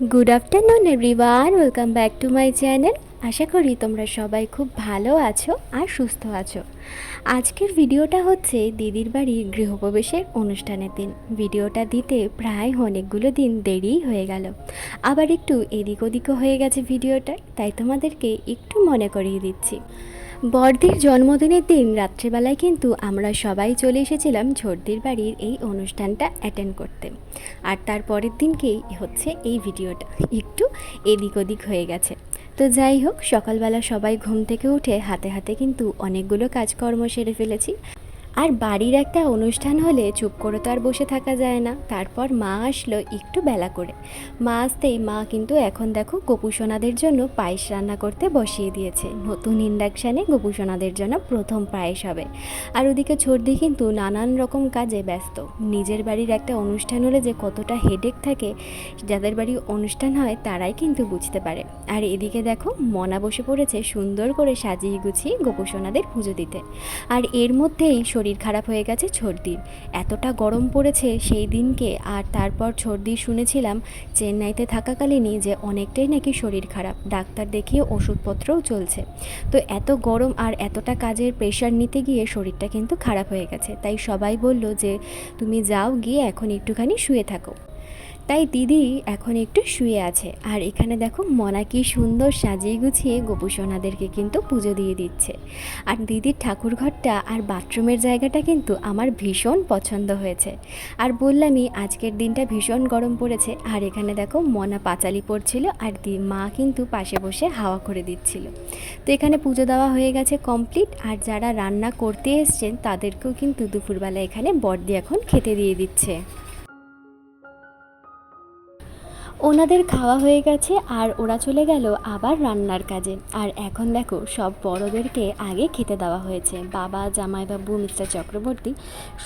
Good afternoon everyone welcome back to my channel আশা করি তোমরা সবাই খুব ভালো আছো আর সুস্থ আছো। আজকের ভিডিওটা হচ্ছে দিদির বাড়ির গৃহপ্রবেশের অনুষ্ঠানের দিন। ভিডিওটা দিতে প্রায় অনেকগুলো দিন দেরিই হয়ে গেল। আবার একটু এদিক ওদিকও হয়ে গেছে ভিডিওটা, তাই তোমাদেরকে একটু মনে করিয়ে দিচ্ছি। বড়দির জন্মদিনের দিন রাত্রেবেলায় কিন্তু আমরা সবাই চলে এসেছিলাম ঝর্দির বাড়ির এই অনুষ্ঠানটা অ্যাটেন্ড করতে। আর তার পরের দিনকেই হচ্ছে এই ভিডিওটা। একটু এদিক ওদিক হয়ে গেছে। তো যাই হোক, সকালবেলা সবাই ঘুম থেকে উঠে হাতে হাতে কিন্তু অনেকগুলো কাজকর্ম সেরে ফেলেছি। আর বাড়ির একটা অনুষ্ঠান হলে চুপ করে তো আর বসে থাকা যায় না। তারপর মা আসলো একটু বেলা করে। মা আসতেই মা কিন্তু এখন দেখো গোপুসোনাদের জন্য পায়েস রান্না করতে বসিয়ে দিয়েছে। নতুন ইন্ডাকশানে গোপুসোনাদের জন্য প্রথম পায়েস হবে। আর ওদিকে ছর্দি কিন্তু নানান রকম কাজে ব্যস্ত। নিজের বাড়ির একটা অনুষ্ঠান হলে যে কতটা হেডেক থাকে, যাদের বাড়ি অনুষ্ঠান হয় তারাই কিন্তু বুঝতে পারে। আর এদিকে দেখো মনা বসে পড়েছে সুন্দর করে সাজিয়ে গুছিয়ে গোপুসোনাদের পুজো দিতে। আর এর মধ্যেই শরীর খারাপ হয়ে গেছে ছর্দির এতটা গরম পড়েছে সেই দিনকে আর তারপর ছর্দি শুনেছিলাম চেন্নাইতে থাকাকালীনই যে অনেকটাই নাকি শরীর খারাপ। ডাক্তার দেখিয়ে ওষুধপত্রও চলছে। তো এত গরম আর এতটা কাজের প্রেশার নিতে গিয়ে শরীরটা কিন্তু খারাপ হয়ে গেছে। তাই সবাই বলল যে, তুমি যাও গিয়ে এখন একটুখানি শুয়ে থাকো। তাই দিদি এখন একটু শুয়ে আছে। আর এখানে দেখো মনা কি সুন্দর সাজিয়ে গুছিয়ে গোপুসোনাদেরকে কিন্তু পুজো দিয়ে দিচ্ছে। আর দিদির ঠাকুর ঘরটা আর বাথরুমের জায়গাটা কিন্তু আমার ভীষণ পছন্দ হয়েছে। আর বললামই আজকের দিনটা ভীষণ গরম পড়েছে। আর এখানে দেখো মনা পাঁচালি পড়ছিল আর দি, মা কিন্তু পাশে বসে হাওয়া করে দিচ্ছিল। তো এখানে পুজো দেওয়া হয়ে গেছে কমপ্লিট। আর যারা রান্না করতে এসছেন তাদেরকেও কিন্তু দুপুরবেলা এখানে বর্দি এখন খেতে দিয়ে দিচ্ছে। ওনাদের খাওয়া হয়ে গেছে আর ওরা চলে গেল আবার রান্নার কাজে। আর এখন দেখো, সব বড়দেরকে আগে খেতে দেওয়া হয়েছে। বাবা, জামাইবাবু, মিস্টার চক্রবর্তী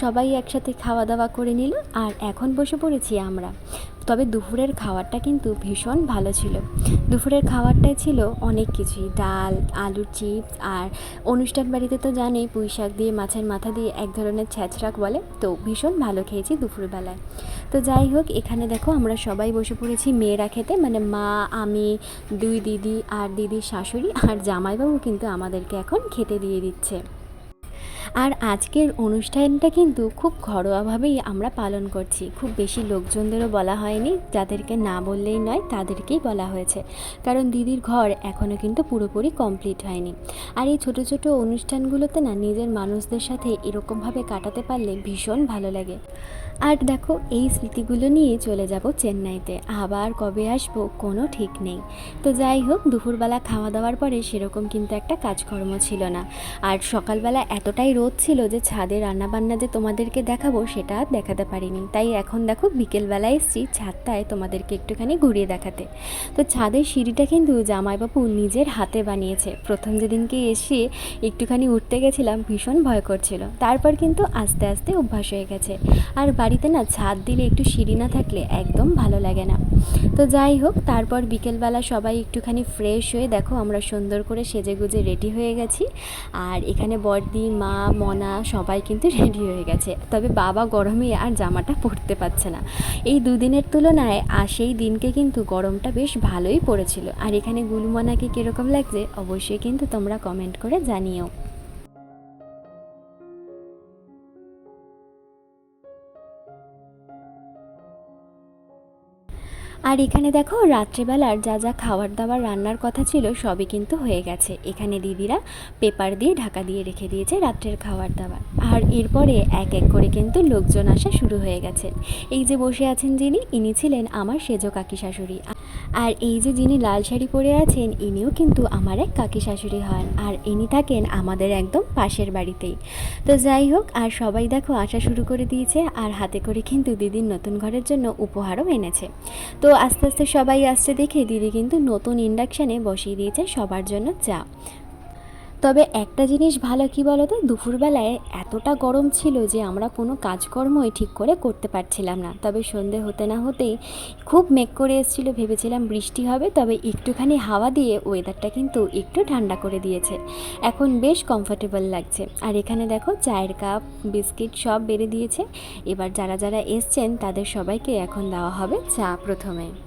সবাই একসাথে খাওয়া দাওয়া করে নিল আর এখন বসে পড়েছি আমরা। তবে দুপুরের খাবারটা কিন্তু ভীষণ ভালো ছিল। দুপুরের খাবারটাই ছিল অনেক কিছুই ডাল, আলুর চিপস আর অনুষ্ঠান বাড়িতে তো জানেই পুঁই শাক দিয়ে, মাছের মাথা দিয়ে এক ধরনের ছ্যাঁচড়াক বলে। তো ভীষণ ভালো খেয়েছি দুপুরবেলায়। তো যাই হোক, এখানে দেখো আমরা সবাই বসে পড়েছি মেয়েরা খেতে। মানে মা, আমি, দুই দিদি, আর দিদির শাশুড়ি, আর জামাইবাবু কিন্তু আমাদেরকে এখন খেতে দিয়ে দিচ্ছে। আর আজকের অনুষ্ঠানটা কিন্তু খুব ঘরোয়াভাবেই আমরা পালন করছি। খুব বেশি লোকজনদেরও বলা হয়নি, যাদেরকে না বললেই নয়, তাদেরকেই বলা হয়েছে। কারণ দিদির ঘর এখনও কিন্তু পুরোপুরি কমপ্লিট হয়নি। আর এই ছোটো ছোটো অনুষ্ঠানগুলোতে না, নিজের মানুষদের সাথে এরকমভাবে কাটাতে পারলে ভীষণ ভালো লাগে। আর দেখো, এই স্মৃতিগুলো নিয়ে চলে যাব চেন্নাইতে। আবার কবে আসব কোনো ঠিক নেই। তো যাই হোক, দুপুরবেলা খাওয়া দাওয়ার পরে সেরকম কিন্তু একটা কাজকর্ম ছিল না। আর সকালবেলা এতটাই রোদ ছিল যে ছাদে রান্নাবান্না যে তোমাদেরকে দেখাবো, সেটা দেখাতে পারিনি। তাই এখন দেখো, বিকেলবেলা এসছি ছাদটায় তোমাদেরকে একটুখানি ঘুরিয়ে দেখাতে। তো ছাদের সিঁড়িটা কিন্তু জামাইবাবু নিজের হাতে বানিয়েছে। প্রথম যেদিনকে এসে একটুখানি উঠতে গেছিলাম, ভীষণ ভয় করছিল। তারপর কিন্তু আস্তে আস্তে অভ্যাস হয়ে গেছে। আর বাড়িতে না ছাদ দিলে একটু সিঁড়ি না থাকলে একদম ভালো লাগে না। তো যাই হোক, তারপর বিকেলবেলা সবাই একটুখানি ফ্রেশ হয়ে দেখো আমরা সুন্দর করে সেজে গুজে রেডি হয়ে গেছি। আর এখানে বড়দি মা, মনা সবাই কিন্তু রেডি হয়ে গেছে। তবে বাবা গরমে আর জামাটা পরতে পারছে না। এই দুদিনের তুলনায় আর সেই দিনকে কিন্তু গরমটা বেশ ভালোই পড়েছিল। আর এখানে গুলুমনাকে কীরকম লাগছে অবশ্যই কিন্তু তোমরা কমেন্ট করে জানিও। আর এখানে দেখো, রাত্রেবেলার যা যা খাবার দাবার রান্নার কথা ছিল, সবই কিন্তু হয়ে গেছে। এখানে দিদিরা পেপার দিয়ে ঢাকা দিয়ে রেখে দিয়েছে রাত্রের খাবার দাবার। আর এরপরে এক এক করে কিন্তু লোকজন আসা শুরু হয়ে গেছে। এই যে বসে আছেন যিনি, ইনি ছিলেন আমার সেজো কাকি শাশুড়ি। আর এই যে যিনি লাল শাড়ি পরে আছেন, ইনিও কিন্তু আমার এক কাকি শাশুড়ি হন। আর ইনি থাকেন আমাদের একদম পাশের বাড়িতেই। তো যাই হোক, আর সবাই দেখো আসা শুরু করে দিয়েছে, আর হাতে করে কিন্তু দিদির নতুন ঘরের জন্য উপহারও এনেছে। তো আস্তে আস্তে সবাই আসছে দেখে দিদি কিন্তু নতুন ইন্ডাকশানে বসিয়ে দিয়েছে সবার জন্য চা। তবে একটা জিনিস ভালো, কি বলো তো দুপুরবেলায় এতটা গরম ছিল যে আমরা কোনো কাজকর্মই ঠিক করে করতে পারছিলাম না। তবে সন্ধে হতে না হতেই খুব মেঘ করে এসেছিল, ভেবেছিলাম বৃষ্টি হবে, তবে একটুখানি হাওয়া দিয়ে ওয়েদারটা কিন্তু একটু ঠান্ডা করে দিয়েছে। এখন বেশ কমফোর্টেবল লাগছে। আর এখানে দেখো, চায়ের কাপ বিস্কিট সব বেড়ে দিয়েছে। এবার যারা যারা এসছেন, তাদের সবাইকে এখন দেওয়া হবে চা প্রথমে।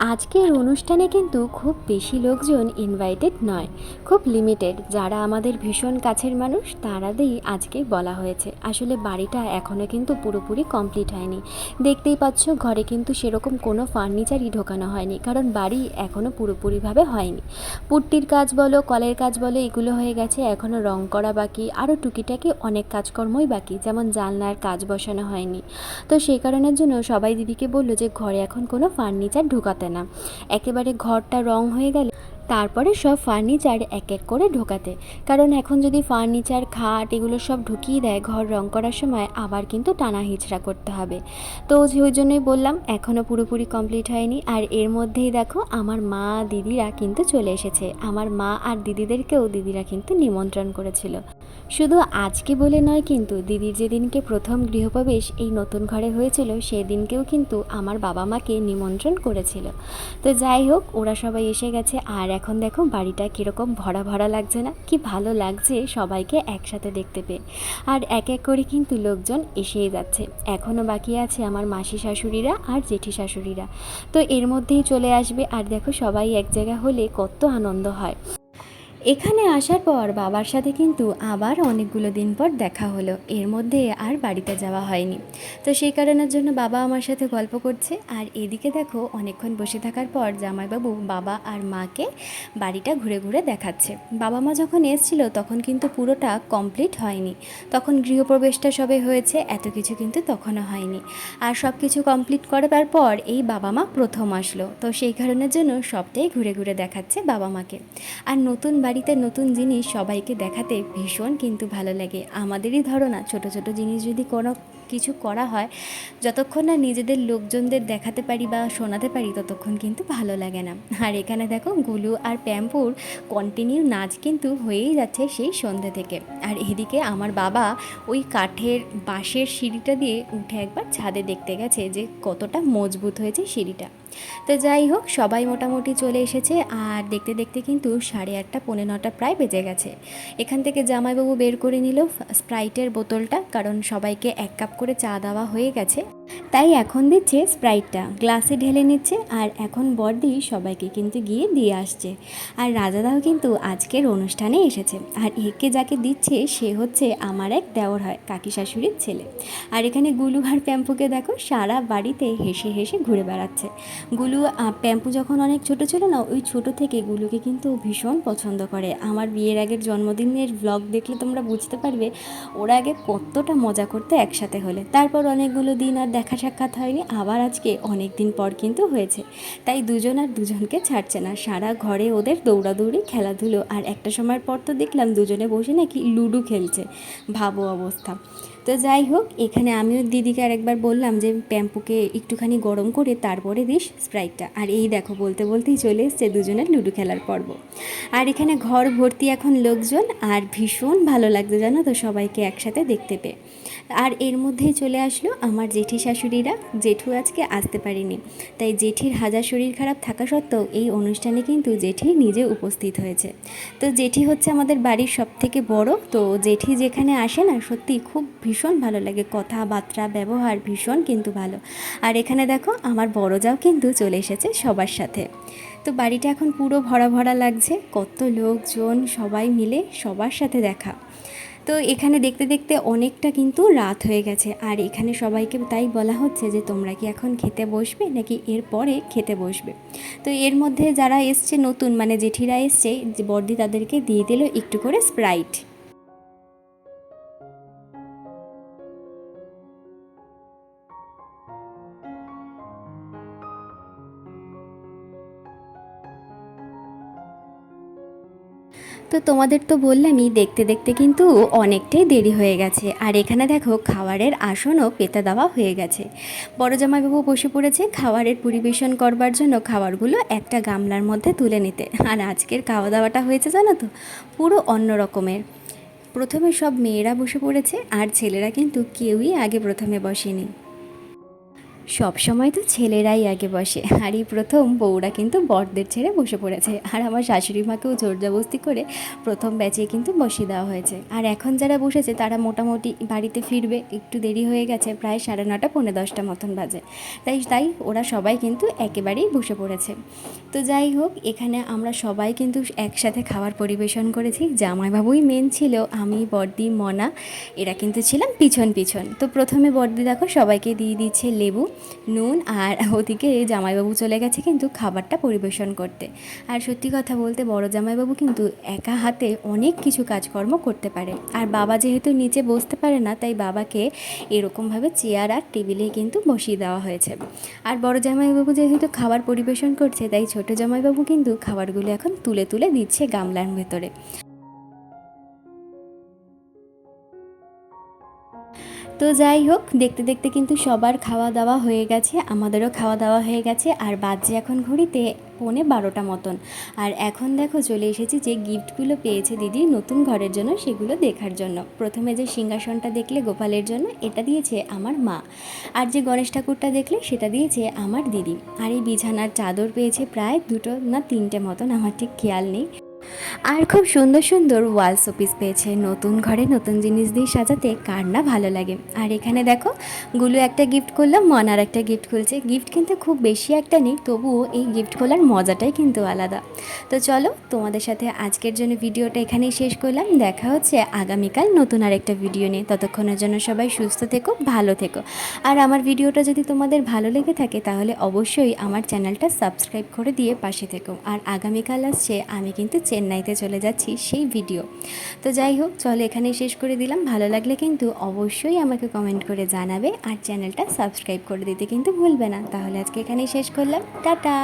আজকের অনুষ্ঠানে কিন্তু খুব বেশি লোকজন ইনভাইটেড নয়। খুব লিমিটেড যারা আমাদের ভীষণ কাছের মানুষ তারাদেরই আজকে বলা হয়েছে। আসলে বাড়িটা এখনও কিন্তু পুরোপুরি কমপ্লিট হয়নি। দেখতেই পাচ্ছ, ঘরে কিন্তু সেরকম কোনো ফার্নিচারই ঢোকানো হয়নি, কারণ বাড়ি এখনও পুরোপুরিভাবে হয়নি। পুট্টির কাজ বলো, কলের কাজ বলো, এগুলো হয়ে গেছে। এখনও রং করা বাকি আরও টুকিটাকি অনেক কাজকর্মই বাকি, যেমন জানলার কাজ বসানো হয়নি। তো সেই কারণের জন্য সবাই দিদিকে বলল যে, ঘরে এখন কোনো ফার্নিচার ঢোকাতে না। একেবারে ঘরটা রং হয়ে গেলে তারপরে সব ফার্নিচার এক এক করে ঢোকাতে। কারণ এখন যদি ফার্নিচার খাট এগুলো সব ঢুকিয়ে দেয় ঘর রং করার সময়, আবার কিন্তু টানা হিচড়া করতে হবে। তো ওই জন্যই বললাম এখনও পুরোপুরি কমপ্লিট হয়নি। আর এর মধ্যেই দেখো, আমার মা, দিদিরা কিন্তু চলে এসেছে। আমার মা আর দিদিদেরকেও দিদিরা কিন্তু নিমন্ত্রণ করেছিল। শুধু আজকে বলে নয় কিন্তু দিদির যেদিনকে প্রথম গৃহপ্রবেশ এই নতুন ঘরে হয়েছিল, সেদিনকেও কিন্তু আমার বাবা মাকে নিমন্ত্রণ করেছিল। তো যাই হোক, ওরা সবাই এসে গেছে। আর এখন দেখো বাড়িটা কীরকম ভরা ভরা লাগছে না? কি ভালো লাগছে সবাইকে একসাথে দেখতে পেয়ে। আর এক এক করে কিন্তু লোকজন এসেই যাচ্ছে। এখনও বাকি আছে আমার মাসি শাশুড়িরা আর জেঠি শাশুড়িরা। তো এর মধ্যেই চলে আসবে। আর দেখো সবাই এক জায়গা হলে কত আনন্দ হয়। এখানে আসার পর বাবার সাথে কিন্তু আবার অনেকগুলো দিন পর দেখা হলো। এর মধ্যে আর বাড়িতে যাওয়া হয়নি। তো সেই কারণের জন্য বাবা আমার সাথে গল্প করছে। আর এদিকে দেখো, অনেকক্ষণ বসে থাকার পর জামাইবাবু বাবা আর মাকে বাড়িটা ঘুরে ঘুরে দেখাচ্ছে। বাবা মা যখন এসেছিল তখন কিন্তু পুরোটা কমপ্লিট হয়নি। তখন গৃহপ্রবেশটা সবে হয়েছে, এত কিছু কিন্তু তখনও হয়নি। আর সব কিছু কমপ্লিট করার পর এই বাবা মা প্রথম আসলো। তো সেই কারণের জন্য সবটাই ঘুরে ঘুরে দেখাচ্ছে বাবা মাকে। আর নতুন বাড়িতে নতুন জিনিস সবাইকে দেখাতে ভীষণ কিন্তু ভালো লাগে। আমাদেরই ধরো না ছোটো ছোটো জিনিস যদি কোনো কিছু করা হয়, যতক্ষণ না নিজেদের লোকজনদের দেখাতে পারি বা শোনাতে পারি, ততক্ষণ কিন্তু ভালো লাগে না। আর এখানে দেখো, গুলু আর প্যাম্পুর কন্টিনিউ নাচ কিন্তু হয়েই যাচ্ছে সেই সন্ধ্যা থেকে। আর এদিকে আমার বাবা ওই কাঠের বাঁশের সিঁড়িটা দিয়ে উঠে একবার ছাদে দেখতে গেছে যে কতটা মজবুত হয়েছে সিঁড়িটা। তো যাই হোক, সবাই মোটামুটি চলে এসেছে আর দেখতে দেখতে কিন্তু সাড়ে আটটা, পৌনে নটা প্রায় বেজে গেছে। এখান থেকে জামাইবাবু বের করে নিল স্প্রাইটের বোতলটা, কারণ সবাইকে এক কাপ করে চা দেওয়া হয়ে গেছে। তাই এখন দিচ্ছে স্প্রাইটটা। গ্লাসে ঢেলে নিচ্ছে আর এখন বর্দি সবাইকে কিন্তু গিয়ে দিয়ে আসছে। আর রাজাদাও কিন্তু আজকের অনুষ্ঠানে এসেছে। আর একে যাকে দিচ্ছে সে হচ্ছে আমার এক দেওর হয়, কাকি শাশুড়ির ছেলে। আর এখানে গুলু আর প্যাম্পুকে দেখো সারা বাড়িতে হেসে হেসে ঘুরে বেড়াচ্ছে। গুলু প্যাম্পু যখন অনেক ছোট ছিল না, ওই ছোট থেকে গুলুকে কিন্তু ভীষণ পছন্দ করে। আমার বিয়ের আগের জন্মদিনের ব্লগ দেখলে তোমরা বুঝতে পারবে, ওরা আগে কতটা মজা করতে একসাথে হলে। তারপর অনেকগুলো দিন আর দেখা সাক্ষাৎ হয়নি, আবার আজকে অনেক দিন পর কিন্তু হয়েছে। তাই দুজন আর দুজনকে ছাড়ছে না। সারা ঘরে ওদের দৌড়াদৌড়ি, খেলাধুলো, আর একটা সময়ের পর তো দেখলাম দুজনে বসে নাকি লুডো খেলছে। ভাবো অবস্থা। তো যাই হোক, এখানে আমিও দিদিকে আরেকবার বললাম যে, প্যাম্পুকে একটুখানি গরম করে তারপরে দিস স্প্রাইটটা। আর এই দেখো, বলতে বলতেই চলে এসছে দুজনের লুডো খেলার পর্ব। আর এখানে ঘর ভর্তি এখন লোকজন, আর ভীষণ ভালো লাগছে জানো তো সবাইকে একসাথে দেখতে পেয়ে। আর এর মধ্যেই চলে আসলো আমার জেঠি শাশুড়িরা। জেঠু আজকে আসতে পারেনি। তাই জেঠির হাজার শরীর খারাপ থাকা সত্ত্বেও এই অনুষ্ঠানে কিন্তু জেঠি নিজে উপস্থিত হয়েছে। তো জেঠি হচ্ছে আমাদের বাড়ির সব থেকে বড়। তো জেঠি যেখানে আসে না সত্যি খুব ভীষণ ভালো লাগে। কথাবার্তা, ব্যবহার ভীষণ কিন্তু ভালো। আর এখানে দেখো, আমার বড় যাও কিন্তু চলে এসেছে সবার সাথে। তো বাড়িটা এখন পুরো ভরা ভরা লাগছে। কত লোকজন, সবাই মিলে সবার সাথে দেখা। তো এখানে দেখতে দেখতে অনেকটা কিন্তু রাত হয়ে গেছে। আর এখানে সবাইকে তাই বলা হচ্ছে যে, তোমরা কি এখন খেতে বসবে নাকি এর পরে খেতে বসবে? তো এর মধ্যে যারা এসছে নতুন মানে জেঠিরা এসছে বর্দি তাদেরকে দিয়ে দিল একটু করে স্প্রাইট তো তোমাদের তো বললামই, দেখতে দেখতে কিন্তু অনেকটাই দেরি হয়ে গেছে। আর এখানে দেখো, খাবারের আসনও পেতে দেওয়া হয়ে গেছে। বড় জামাইবাবু বসে পড়েছে খাবারের পরিবেশন করবার জন্য খাবারগুলো একটা গামলার মধ্যে তুলে নিতে। আর আজকের খাওয়া দাওয়াটা হয়েছে জানো তো, পুরো অন্য রকমের। প্রথমে সব মেয়েরা বসে পড়েছে, আর ছেলেরা কিন্তু কেউই আগে প্রথমে বসেনি। সব সময় তো ছেলেরাই আগে বসে। আর এই প্রথম বউরা কিন্তু বরদের ছেড়ে বসে পড়েছে। আর আমার শাশুড়ি মাকেও জোরজাবস্তি করে প্রথম ব্যাচে কিন্তু বসিয়ে দেওয়া হয়েছে। আর এখন যারা বসেছে, তারা মোটামুটি বাড়িতে ফিরবে, একটু দেরি হয়ে গেছে, প্রায় সাড়ে নটা, পৌনে দশটা মতন বাজে। তাই তাই ওরা সবাই কিন্তু একেবারেই বসে পড়েছে। তো যাই হোক, এখানে আমরা সবাই কিন্তু একসাথে খাবার পরিবেশন করেছি। জামাইবাবুই মেন ছিল, আমি বর্দি মনা, এরা কিন্তু ছিলাম পিছন পিছন। তো প্রথমে বর্দি দেখো সবাইকে দিয়ে দিচ্ছে লেবু। নুন আর ওদিকে জামাইবাবু চলে গেছে কিন্তু খাবারটা পরিবেশন করতে। আর সত্যি কথা বলতে বড় জামাইবাবু কিন্তু একা হাতে অনেক কিছু কাজকর্ম করতে পারে। আর বাবা যেহেতু নিচে বসতে পারে না, তাই বাবাকে এরকমভাবে চেয়ার আর টেবিলে কিন্তু বসিয়ে দেওয়া হয়েছে। আর বড় জামাইবাবু যেহেতু খাবার পরিবেশন করছে, তাই ছোট জামাইবাবু কিন্তু খাবারগুলো এখন তুলে তুলে দিচ্ছে গামলার ভেতরে। তো যাই হোক, দেখতে দেখতে কিন্তু সবার খাওয়া দাওয়া হয়ে গেছে, আমাদেরও খাওয়া দাওয়া হয়ে গেছে, আর বাজে এখন ঘড়িতে পৌনে বারোটা মতন। আর এখন দেখো চলে এসেছি যে গিফটগুলো পেয়েছে দিদি নতুন ঘরের জন্য সেগুলো দেখার জন্য। প্রথমে যে সিংহাসনটা দেখলে গোপালের জন্য, এটা দিয়েছে আমার মা। আর যে গণেশ ঠাকুরটা দেখলে, সেটা দিয়েছে আমার দিদি। আর এই বিছানার চাদর পেয়েছে প্রায় দুটো না তিনটে মতন, আমার ঠিক খেয়াল নেই। আর খুব সুন্দর সুন্দর ওয়াল শোপিস পেয়েছে। নতুন ঘরে নতুন জিনিস দিয়ে সাজাতে কার না ভালো লাগে। আর এখানে দেখো, গুলু একটা গিফট করলাম মনার একটা গিফট খুলছে। গিফট কিন্তু খুব বেশি একটা নেই, তবুও এই গিফট খোলার মজাটাই কিন্তু আলাদা। তো চলো, তোমাদের সাথে আজকের জন্য ভিডিওটা এখানেই শেষ করলাম। দেখা হচ্ছে আগামীকাল নতুন আরেকটা ভিডিও নিয়ে। ততক্ষণের জন্য সবাই সুস্থ থেকো, ভালো থেকো। আর আমার ভিডিওটা যদি তোমাদের ভালো লেগে থাকে, তাহলে অবশ্যই আমার চ্যানেলটা সাবস্ক্রাইব করে দিয়ে পাশে থেকো। আর আগামীকাল আসছে, আমি কিন্তু চেন্নাইতে চলে যাচ্ছি সেই ভিডিও। তো যাই হোক, চলো এখানে শেষ করে দিলাম। ভালো লাগলে কিন্তু অবশ্যই আমাকে কমেন্ট করে জানাবে আর চ্যানেলটা সাবস্ক্রাইব করে দিতে কিন্তু ভুলবে না। তাহলে আজকে এখানেই শেষ করলাম। টাটা!